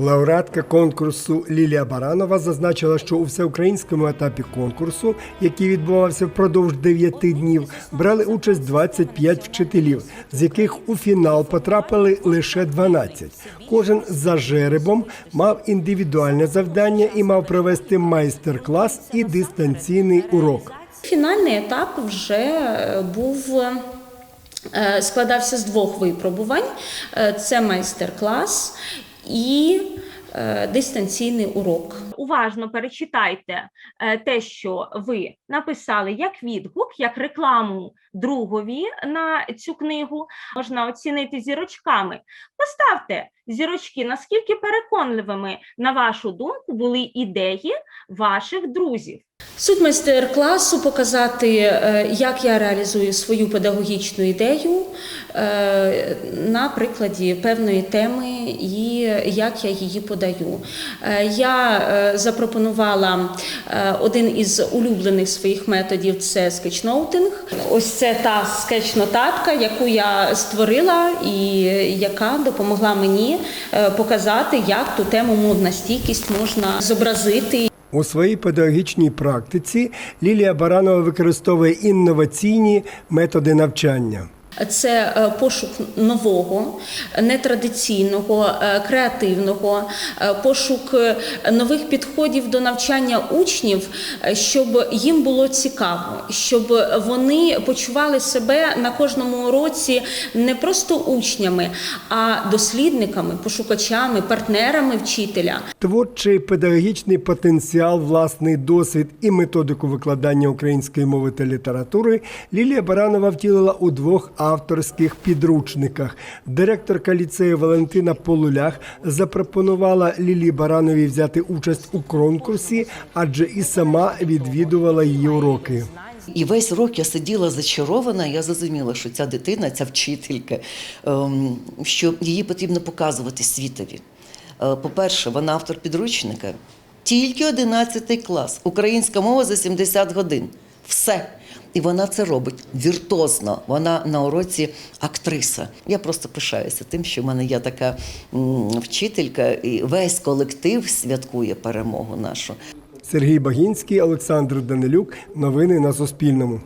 Лауреатка конкурсу Лілія Баранова зазначила, що у всеукраїнському етапі конкурсу, який відбувався впродовж 9 днів, брали участь 25 вчителів, з яких у фінал потрапили лише 12. Кожен за жеребом мав індивідуальне завдання і мав провести майстер-клас і дистанційний урок. Фінальний етап вже е, був. е, Складався з двох випробувань: Е, це майстер-клас і е, дистанційний урок. уважно перечитайте е, те, що ви написали як відгук, як рекламу другові на цю книгу. Можна оцінити зірочками. Поставте зірочки, наскільки переконливими, на вашу думку, були ідеї ваших друзів. Суть майстер-класу показати, е, як я реалізую свою педагогічну ідею е, на прикладі певної теми і як я її подаю. Е, Я запропонувала один із улюблених своїх методів це скетчноутинг. Ось це та скетч-нотатка, яку я створила і яка допомогла мені показати, як ту тему мовна стійкість можна зобразити У своїй педагогічній практиці Лілія Баранова використовує інноваційні методи навчання. Це е, пошук нового, нетрадиційного, е, креативного, е, пошук нових підходів до навчання учнів, щоб їм було цікаво, щоб вони почували себе на кожному уроці не просто учнями, а дослідниками, пошукачами, партнерами вчителя. Творчий педагогічний потенціал, власний досвід і методику викладання української мови та літератури Лілія Баранова втілила у двох авторських підручниках. Директорка ліцею Валентина Полулях запропонувала Лілії Барановій взяти участь у конкурсі, адже і сама відвідувала її уроки. І весь рок я сиділа зачарована. Я зрозуміла, що ця дитина, ця вчителька, ем, що її потрібно показувати світові. Е, По-перше, вона автор підручника. Тільки 11 клас. Українська мова за 70 годин. Все. І вона це робить віртозно. Вона на уроці актриса. Я просто пишаюся тим, що в мене є така вчителька, і весь колектив святкує перемогу нашу. Сергій Багінський, Олександр Данилюк. Новини на Суспільному.